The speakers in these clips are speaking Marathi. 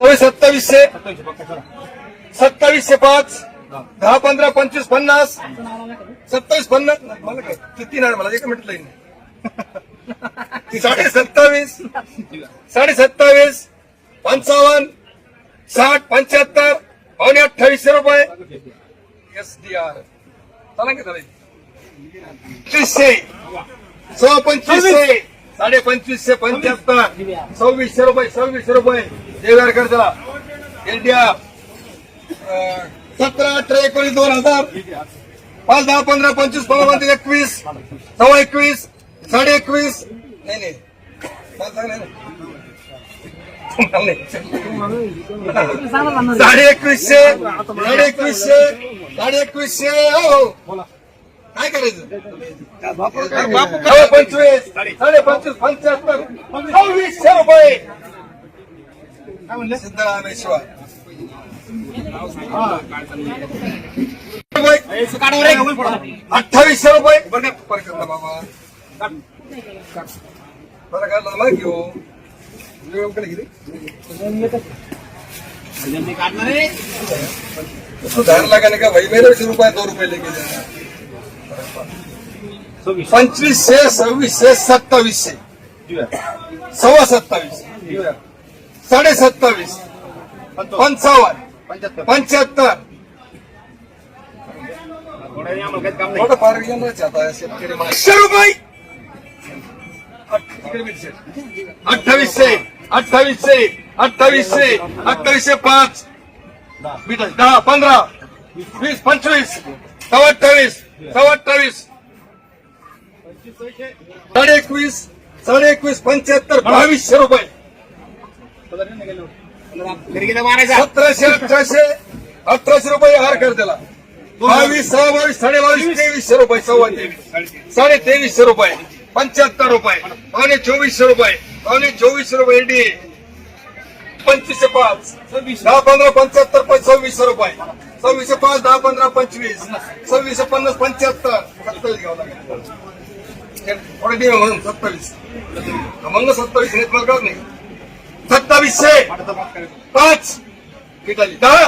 सत्तावीसशे. सत्तावीसशे पाच. दहा पंधरा पंचवीस पन्नास. सत्तावीस पन्नास. मला काय? किती नाही मला एक मिनिट लाईन साडे सत्तावीस. साडे सत्तावीस. पंचावन्न. साठ पंच्याहत्तर. पावणे अठ्ठावीसशे रुपये. S D R. चला की चालेल पंचवीसशे. साडे पंचवीसशे पंच्याहत्तर सव्वीसशे रुपये सव्वीसशे रुपये. देवारकर चला इंडिया सतरा अठरा एकोणीस दोन हजार. पाच दहा पंधरा पंचवीस पंधरा एकवीस सव्वा एकवीस साडे एकवीस. नाही नाही. साडे एकवीसशे साडे एकवीसशे साडे एकवीसशे हो हो. काय करायचं? हो, पंचवीस साडे पंचवीस पंच्याहत्तर. सव्वीसशे रुपये काय म्हणले? अठ्ठावीसशे रुपये बघा परत करा बाबा. बरं का मला घेऊ. गेली सुधारला का नाही का? भाई मेरे रुपये दो रुपये लेके जाना पंचवीसशे सव्वीसशे सत्तावीसशे सव्वा सत्तावीस. साडे सत्तावीस. पंचावन्न. पंच्याहत्तर. थोडं फार आता शेतकरी रुपये. अठ्ठावीसशे अठ्ठावीसशे अठ्ठावीसशे अठ्ठावीसशे पाच. दहा. पंधरा. वीस पंचवीस. सव्वा अठ्ठावीस सव्वा अठ्ठावीस साडे एकवीस साडे एकवीस पंच्याहत्तर बावीसशे रुपये. सतराशे अठराशे अठराशे रुपये हार कर त्याला बावीस सहा बावीस साडे बावीस तेवीसशे रुपये सव्वा तेवीस. साडे तेवीसशे रुपये पंच्याहत्तर रुपये पावणे चोवीसशे रुपये पावणे चोवीसशे रुपये डी पंचवीसशे पाच दहा पंधरा पंच्याहत्तर पण सव्वीसशे रुपये. सव्वीसशे पाच दहा पंधरा पंचवीस. सव्वीसशे पन्नास पंच्याहत्तर. सत्तावीस घ्यावं लागेल. थोडे दिवे म्हणून सत्तावीस मग सत्तावीस हे तुम्हाला कळत नाही सत्तावीसशे पाच किती दहा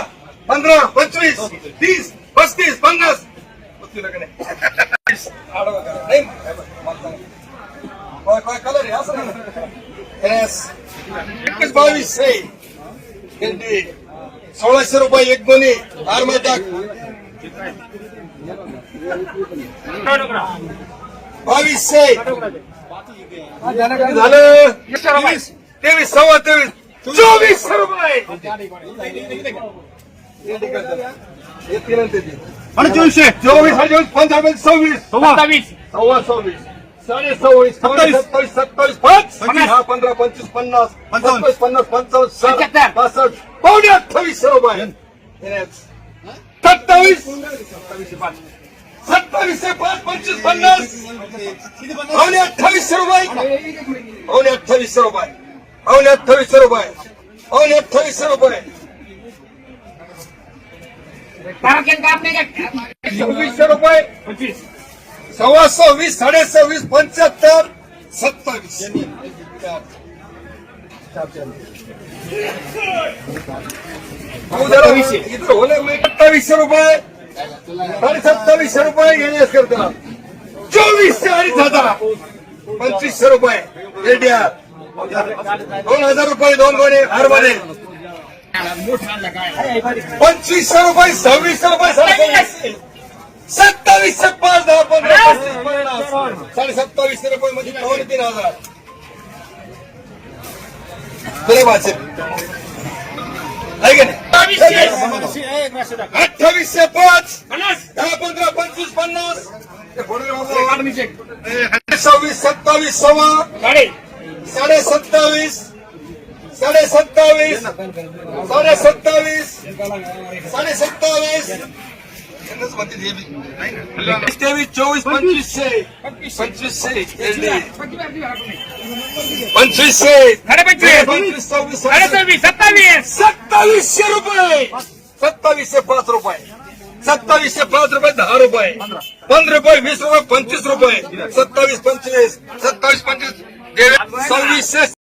पंधरा पंचवीस तीस पस्तीस पन्नास पस्तीस का नाही आडवं करा. नाही, मला सांगा. काय- काय कलर आहे असं नाही येस एकवीस बावीसशे भेंडी सोळाशे रुपये एक गोणी आरमाटाक बावीसशे झालं तेवीस तेवीस सव्वा तेवीस. चोवीसशे रुपये हे तीन आणि ते तीन. चोवीसशे चोवीस अठ्ठावीस पंचावन्न सव्वीस. सत्तावीस सव्वा सव्वीस. साडे सव्वीस सत्तावीस. सत्तावीस. सत्तावीस पाच. दहा पंधरा पंचवीस पन्नास. सत्तावीस पन्नास पंचावन्न साठ. पासष्ट पावणे अठ्ठावीसशे रुपये. सत्तावीस. सत्तावीसशे पाच सत्तावीसशे पाच पंचवीस पन्नास. पावणे अठ्ठावीसशे रुपये. पावणे अठ्ठावीसशे रुपये. पावणे अठ्ठावीसशे रुपये. पावणे अठ्ठावीसशे रुपये. सव्वीसशे रुपये. पंचवीस सव्वा सव्वीस साडे सव्वीस पंच्याहत्तर सत्तावीस. अठ्ठावीसशे रुपये. साडे सत्तावीसशे रुपये घेण्यास करता चोवीसशे आणि हजार पंचवीसशे रुपये. एटीआर दोन हजार रुपये दोन गोणे हरभरे पंचवीसशे रुपये सव्वीसशे रुपये साडे सत्तावीसशे पाच दहा पंधरा पस्तीस पन्नास. साडे सत्तावीसशे रुपये म्हणजे पावणे तीन हजार. तुला वाचेल. आहे का नाही? अठ्ठावीसशे पाच दहा पंधरा पंचवीस पन्नास. सव्वीस सत्तावीस सव्वा साडे सत्तावीस साडे सत्तावीस साडे सत्तावीस साडे सत्तावीस यांनाच म्हणते हे बी. तेवीस चोवीस पंचवीसशे पंचवीसशे पंचवीस सव्वीस सव्वीस. सत्तावीस. सत्तावीसशे रुपये. सत्तावीसशे पाच रुपये. सत्तावीसशे पाच रुपये दहा रुपये. पंधरा रुपये वीस रुपये पंचवीस रुपये. सत्तावीस पंचवीस. सत्तावीस पंचवीस. सव्वीसशे